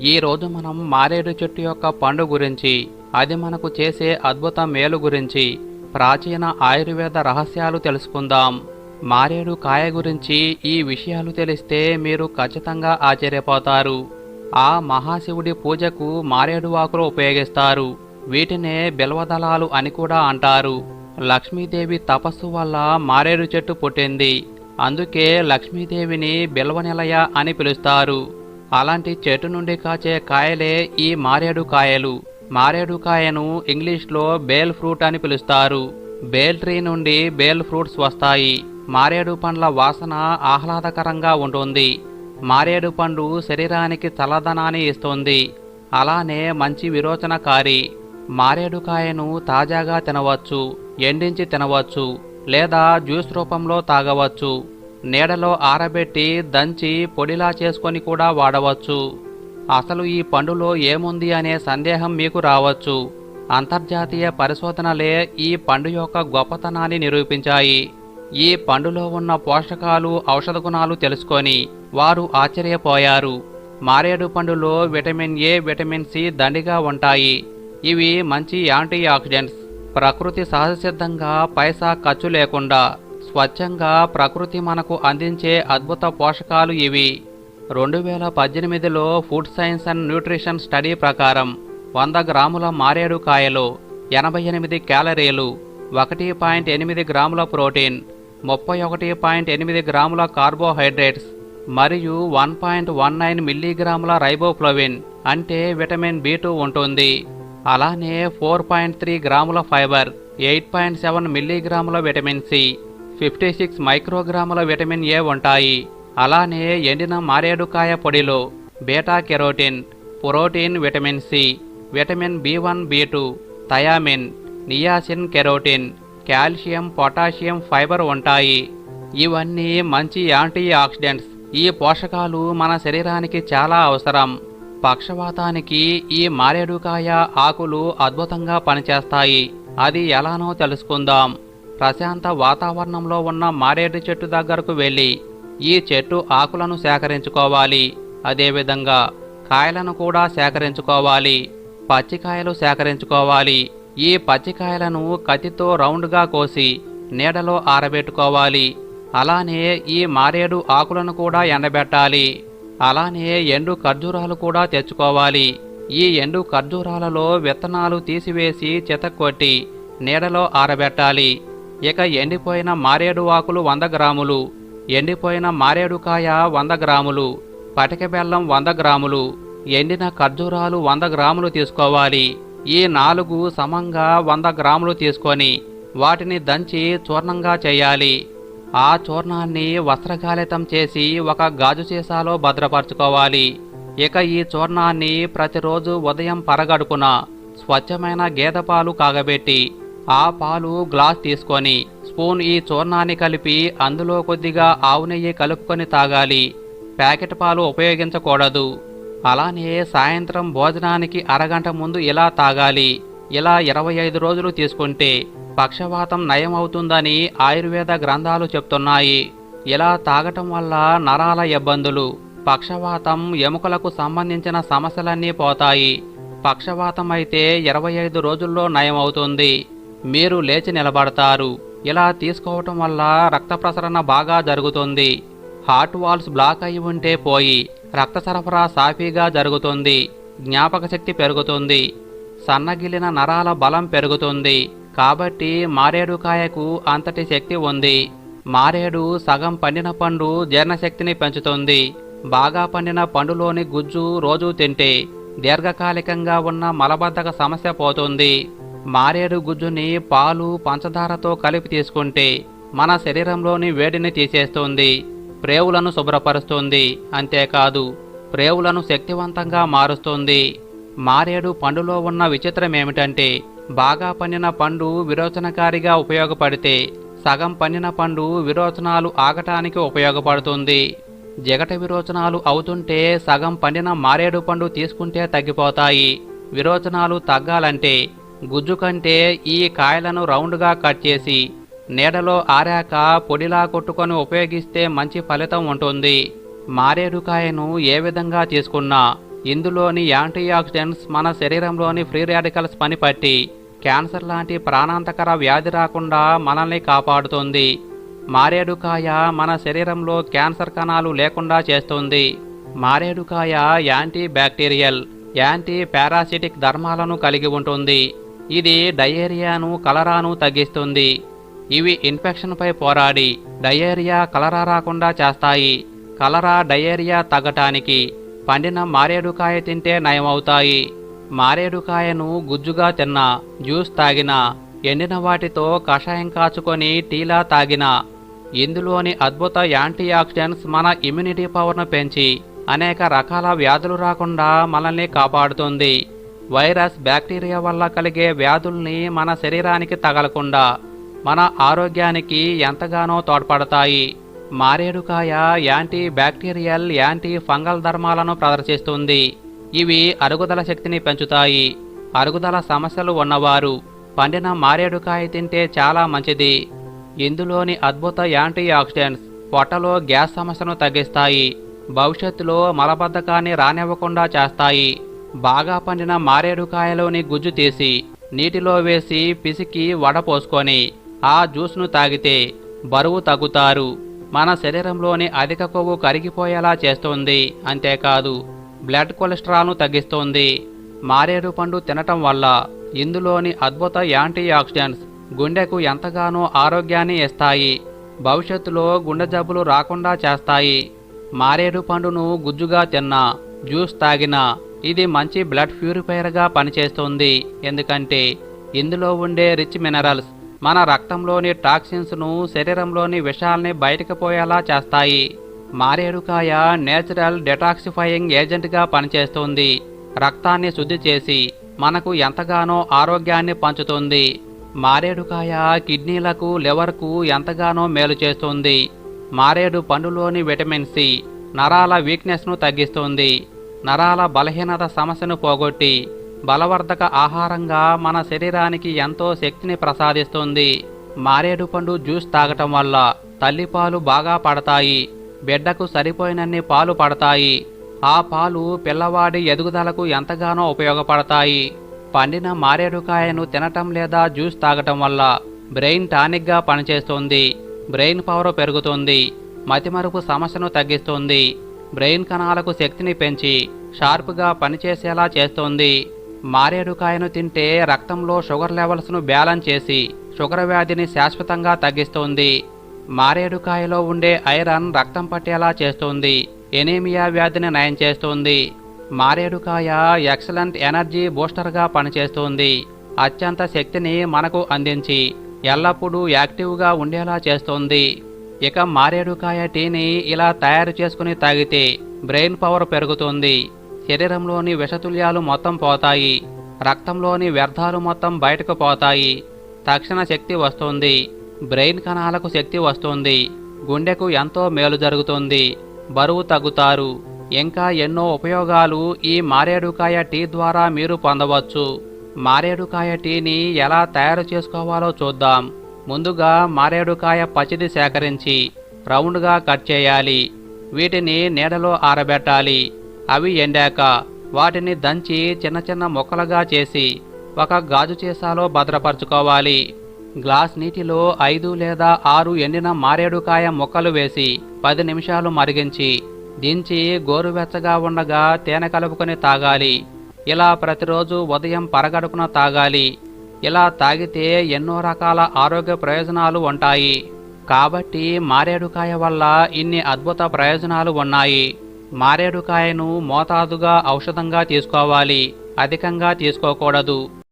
ఈరోజు మనం మారేడు చెట్టు యొక్క పండు గురించి అది మనకు చేసే అద్భుత మేలు గురించి ప్రాచీన ఆయుర్వేద రహస్యాలు తెలుసుకుందాం. మారేడు కాయ గురించి ఈ విషయాలు తెలిస్తే మీరు ఖచ్చితంగా ఆశ్చర్యపోతారు. ఆ మహాశివుడి పూజకు మారేడు ఆకులు ఉపయోగిస్తారు. వీటినే బిల్వదళాలు అని కూడా అంటారు. లక్ష్మీదేవి తపస్సు వల్ల మారేడు చెట్టు పుట్టింది. అందుకే లక్ష్మీదేవిని బిల్వనిలయ అని పిలుస్తారు. అలాంటి చెట్టు నుండి కాచే కాయలే ఈ మారేడు కాయలు. మారేడు కాయను ఇంగ్లీష్లో బేల్ ఫ్రూట్ అని పిలుస్తారు. బేల్ ట్రీ నుండి బేల్ ఫ్రూట్స్ వస్తాయి. మారేడు పండ్ల వాసన ఆహ్లాదకరంగా ఉంటుంది. మారేడు పండు శరీరానికి చల్లదనాన్ని ఇస్తుంది. అలానే మంచి విరోచనకారి. మారేడుకాయను తాజాగా తినవచ్చు ఎండించి తినవచ్చు లేదా జ్యూస్ రూపంలో తాగవచ్చు. నీడలో ఆరబెట్టి దంచి పొడిలా చేసుకొని కూడా వాడవచ్చు. అసలు ఈ పండులో ఏముంది అనే సందేహం మీకు రావచ్చు. అంతర్జాతీయ పరిశోధనలే ఈ పండు యొక్క గొప్పతనాన్ని నిరూపించాయి. ఈ పండులో ఉన్న పోషకాలు ఔషధ గుణాలు తెలుసుకొని వారు ఆశ్చర్యపోయారు. మారేడు పండులో విటమిన్ ఏ విటమిన్ సి దండిగా ఉంటాయి. ఇవి మంచి యాంటీ ఆక్సిడెంట్స్. ప్రకృతి సహజసిద్ధంగా పైసా ఖర్చు లేకుండా స్వచ్ఛంగా ప్రకృతి మనకు అందించే అద్భుత పోషకాలు ఇవి. రెండు వేల పద్దెనిమిదిలో food science and nutrition study ప్రకారం వంద గ్రాముల మారేడు కాయలు ఎనభై ఎనిమిది క్యాలరీలు ఒకటి పాయింట్ ఎనిమిది గ్రాముల ప్రోటీన్ ముప్పై ఒకటి పాయింట్ ఎనిమిది గ్రాముల కార్బోహైడ్రేట్స్ మరియు వన్ పాయింట్ వన్ నైన్ మిల్లీగ్రాముల రైబోఫ్లోవిన్ అంటే విటమిన్ బి టూ ఉంటుంది. అలానే ఫోర్ పాయింట్ త్రీ గ్రాముల ఫైబర్ ఎయిట్ పాయింట్ సెవెన్ మిల్లీగ్రాముల విటమిన్ సి. ఫిఫ్టీ సిక్స్ మైక్రోగ్రాముల విటమిన్ ఏ ఉంటాయి. అలానే ఎండిన మారేడుకాయ పొడిలో beta carotene protein vitamin C vitamin B one B two thiamine niacin carotene calcium potassium fibre ఉంటాయి. ఇవన్నీ మంచి యాంటీ ఆక్సిడెంట్స్ ఈ పోషకాలు మన శరీరానికి చాలా అవసరం. పక్షవాతానికి ఈ మారేడుకాయ ఆకులు అద్భుతంగా పనిచేస్తాయి. అది ఎలానో తెలుసుకుందాం. ప్రశాంత వాతావరణంలో ఉన్న మారేడు చెట్టు దగ్గరకు వెళ్ళి ఈ చెట్టు ఆకులను సేకరించుకోవాలి. అదేవిధంగా కాయలను కూడా సేకరించుకోవాలి. పచ్చికాయలు సేకరించుకోవాలి. ఈ పచ్చికాయలను కత్తితో రౌండ్గా కోసి నీడలో ఆరబెట్టుకోవాలి. అలానే ఈ మారేడు ఆకులను కూడా ఎండబెట్టాలి. అలానే ఎండు ఖర్జూరాలు కూడా తెచ్చుకోవాలి. ఈ ఎండు ఖర్జూరాలలో విత్తనాలు తీసివేసి చితక్కొట్టి నీడలో ఆరబెట్టాలి. ఇక ఎండిపోయిన మారేడు ఆకులు వంద గ్రాములు ఎండిపోయిన మారేడుకాయ వంద గ్రాములు పటిక బెల్లం వంద గ్రాములు ఎండిన ఖర్జూరాలు వంద గ్రాములు తీసుకోవాలి. ఈ నాలుగు సమంగా వంద గ్రాములు తీసుకొని వాటిని దంచి చూర్ణంగా చేయాలి. ఆ చూర్ణాన్ని వస్త్రగాలితం చేసి ఒక గాజు సీసాలో భద్రపరచుకోవాలి. ఇక ఈ చూర్ణాన్ని ప్రతిరోజు ఉదయం పరగడుపున స్వచ్ఛమైన గేదె పాలు కాగబెట్టి ఆ పాలు గ్లాస్ తీసుకొని స్పూన్ ఈ చూర్ణాన్ని కలిపి అందులో కొద్దిగా ఆవు నెయ్యి కలుపుకొని తాగాలి. ప్యాకెట్ పాలు ఉపయోగించకూడదు. అలానే సాయంత్రం భోజనానికి అరగంట ముందు ఇలా తాగాలి. ఇలా ఇరవై ఐదు రోజులు తీసుకుంటే పక్షవాతం నయం అవుతుందని ఆయుర్వేద గ్రంథాలు చెప్తున్నాయి. ఇలా తాగటం వల్ల నరాల ఇబ్బందులు పక్షవాతం ఎముకలకు సంబంధించిన సమస్యలన్నీ పోతాయి. పక్షవాతం అయితే ఇరవై ఐదు రోజుల్లో నయం అవుతుంది మీరు లేచి నిలబడతారు. ఇలా తీసుకోవటం వల్ల రక్త ప్రసరణ బాగా జరుగుతుంది. హార్ట్ వాల్స్ బ్లాక్ అయి ఉంటే పోయి రక్త సరఫరా సాఫీగా జరుగుతుంది. జ్ఞాపక శక్తి పెరుగుతుంది. సన్నగిలిన నరాల బలం పెరుగుతుంది. కాబట్టి మారేడుకాయకు అంతటి శక్తి ఉంది. మారేడు సగం పండిన పండు జీర్ణశక్తిని పెంచుతుంది. బాగా పండిన పండులోని గుజ్జు రోజూ తింటే దీర్ఘకాలికంగా ఉన్న మలబద్ధక సమస్య పోతుంది. మారేడు గుజ్జుని పాలు పంచదారతో కలిపి తీసుకుంటే మన శరీరంలోని వేడిని తీసేస్తుంది ప్రేవులను శుభ్రపరుస్తుంది. అంతేకాదు ప్రేవులను శక్తివంతంగా మారుస్తుంది. మారేడు పండులో ఉన్న విచిత్రం ఏమిటంటే బాగా పండిన పండు విరోచనకారిగా ఉపయోగపడితే సగం పండిన పండు విరోచనాలు ఆగటానికి ఉపయోగపడుతుంది. జగట విరోచనాలు అవుతుంటే సగం పండిన మారేడు పండు తీసుకుంటే తగ్గిపోతాయి. విరోచనాలు తగ్గాలంటే గుజ్జు కంటే ఈ కాయలను రౌండ్గా కట్ చేసి నీడలో ఆరాక పొడిలా కొట్టుకొని ఉపయోగిస్తే మంచి ఫలితం ఉంటుంది. మారేడుకాయను ఏ విధంగా తీసుకున్నా ఇందులోని యాంటీ ఆక్సిడెంట్స్ మన శరీరంలోని ఫ్రీ రాడికల్స్ పనిపట్టి క్యాన్సర్ లాంటి ప్రాణాంతకర వ్యాధి రాకుండా మనల్ని కాపాడుతుంది. మారేడుకాయ మన శరీరంలో క్యాన్సర్ కణాలు లేకుండా చేస్తుంది. మారేడుకాయ యాంటీ బ్యాక్టీరియల్ యాంటీ పారాసిటిక్ ధర్మాలను కలిగి ఉంటుంది. ఇది డయేరియాను కలరాను తగ్గిస్తుంది. ఇవి ఇన్ఫెక్షన్పై పోరాడి డయేరియా కలరా రాకుండా చేస్తాయి. కలరా డయేరియా తగ్గటానికి పండిన మారేడుకాయ తింటే నయమవుతాయి. మారేడుకాయను గుజ్జుగా తిన్నా జ్యూస్ తాగినా ఎండిన వాటితో కషాయం కాచుకొని టీలా తాగినా ఇందులోని అద్భుత యాంటీ ఆక్సిడెంట్స్ మన ఇమ్యూనిటీ పవర్ను పెంచి అనేక రకాల వ్యాధులు రాకుండా మనల్ని కాపాడుతుంది. వైరస్ బ్యాక్టీరియా వల్ల కలిగే వ్యాధుల్ని మన శరీరానికి తగలకుండా మన ఆరోగ్యానికి ఎంతగానో తోడ్పడతాయి. మారేడుకాయ యాంటీ బ్యాక్టీరియల్ యాంటీ ఫంగల్ ధర్మాలను ప్రదర్శిస్తుంది. ఇవి అరుగుదల శక్తిని పెంచుతాయి. అరుగుదల సమస్యలు ఉన్నవారు పండిన మారేడుకాయ తింటే చాలా మంచిది. ఇందులోని అద్భుత యాంటీ ఆక్సిడెంట్స్ పొట్టలో గ్యాస్ సమస్యను తగ్గిస్తాయి. భవిష్యత్తులో మలబద్ధకాన్ని రానివ్వకుండా చేస్తాయి. బాగా పండిన మారేడుకాయలోని గుజ్జు తీసి నీటిలో వేసి పిసికి వడపోసుకొని ఆ జ్యూస్ను తాగితే బరువు తగ్గుతారు. మన శరీరంలోని అధిక కొవ్వు కరిగిపోయేలా చేస్తుంది అంతేకాదు బ్లడ్ కొలెస్ట్రాల్ను తగ్గిస్తుంది. మారేడు పండు తినటం వల్ల ఇందులోని అద్భుత యాంటీ ఆక్సిడెంట్స్ గుండెకు ఎంతగానో ఆరోగ్యాన్ని ఇస్తాయి. భవిష్యత్తులో గుండె జబ్బులు రాకుండా చేస్తాయి. మారేడు పండును గుజ్జుగా తిన్నా జ్యూస్ తాగినా ఇది మంచి బ్లడ్ ప్యూరిఫైయర్గా పనిచేస్తుంది. ఎందుకంటే ఇందులో ఉండే రిచ్ మినరల్స్ మన రక్తంలోని టాక్సిన్స్ను శరీరంలోని విషాల్ని బయటకు పోయేలా చేస్తాయి. మారేడుకాయ నేచురల్ డెటాక్సిఫైయింగ్ ఏజెంట్గా పనిచేస్తుంది. రక్తాన్ని శుద్ధి చేసి మనకు ఎంతగానో ఆరోగ్యాన్ని పంచుతుంది. మారేడుకాయ కిడ్నీలకు లివర్కు ఎంతగానో మేలు చేస్తుంది. మారేడు పండులోని విటమిన్ సి నరాల వీక్నెస్ను తగ్గిస్తుంది. నరాల బలహీనత సమస్యను పోగొట్టి బలవర్ధక ఆహారంగా మన శరీరానికి ఎంతో శక్తిని ప్రసాదిస్తుంది. మారేడు పండు జ్యూస్ తాగటం వల్ల తల్లిపాలు బాగా పడతాయి బిడ్డకు సరిపోయినన్ని పాలు పడతాయి. ఆ పాలు పిల్లవాడి ఎదుగుదలకు ఎంతగానో ఉపయోగపడతాయి. పండిన మారేడుకాయను తినటం లేదా జ్యూస్ తాగటం వల్ల బ్రెయిన్ టానిక్గా పనిచేస్తుంది బ్రెయిన్ పవర్ పెరుగుతుంది మతిమరుపు సమస్యను తగ్గిస్తుంది. బ్రెయిన్ కణాలకు శక్తిని పెంచి షార్ప్గా పనిచేసేలా చేస్తుంది. మారేడుకాయను తింటే రక్తంలో షుగర్ లెవెల్స్ను బ్యాలెన్స్ చేసి షుగర్ వ్యాధిని శాశ్వతంగా తగ్గిస్తుంది. మారేడుకాయలో ఉండే ఐరన్ రక్తం పట్టేలా చేస్తుంది. ఎనీమియా వ్యాధిని నయం చేస్తుంది. మారేడుకాయ ఎక్సలెంట్ ఎనర్జీ బూస్టర్గా పనిచేస్తుంది. అత్యంత శక్తిని మనకు అందించి ఎల్లప్పుడూ యాక్టివ్గా ఉండేలా చేస్తుంది. ఇక మారేడుకాయ టీని ఇలా తయారు చేసుకుని తాగితే బ్రెయిన్ పవర్ పెరుగుతుంది. శరీరంలోని విషతుల్యాలు మొత్తం పోతాయి. రక్తంలోని వ్యర్థాలు మొత్తం బయటకు పోతాయి. తక్షణ శక్తి వస్తుంది. బ్రెయిన్ కణాలకు శక్తి వస్తుంది. గుండెకు ఎంతో మేలు జరుగుతుంది. బరువు తగ్గుతారు. ఇంకా ఎన్నో ఉపయోగాలు ఈ మారేడుకాయ టీ ద్వారా మీరు పొందవచ్చు. మారేడుకాయ టీని ఎలా తయారు చేసుకోవాలో చూద్దాం. ముందుగా మారేడుకాయ పచ్చిది సేకరించి రౌండ్గా కట్ చేయాలి. వీటిని నీడలో ఆరబెట్టాలి. అవి ఎండాక వాటిని దంచి చిన్న చిన్న ముక్కలుగా చేసి ఒక గాజు సీసాలో భద్రపరచుకోవాలి. గ్లాస్ నీటిలో ఐదు లేదా ఆరు ఎండిన మారేడుకాయ ముక్కలు వేసి పది నిమిషాలు మరిగించి దించి గోరువెచ్చగా ఉండగా తేనె కలుపుకొని తాగాలి. ఇలా ప్రతిరోజు ఉదయం పరగడుపున తాగాలి. ఇలా తాగితే ఎన్నో రకాల ఆరోగ్య ప్రయోజనాలు ఉంటాయి. కాబట్టి మారేడుకాయ వల్ల ఇన్ని అద్భుత ప్రయోజనాలు ఉన్నాయి. మారేడుకాయను మోతాదుగా ఔషధంగా తీసుకోవాలి. అధికంగా తీసుకోకూడదు.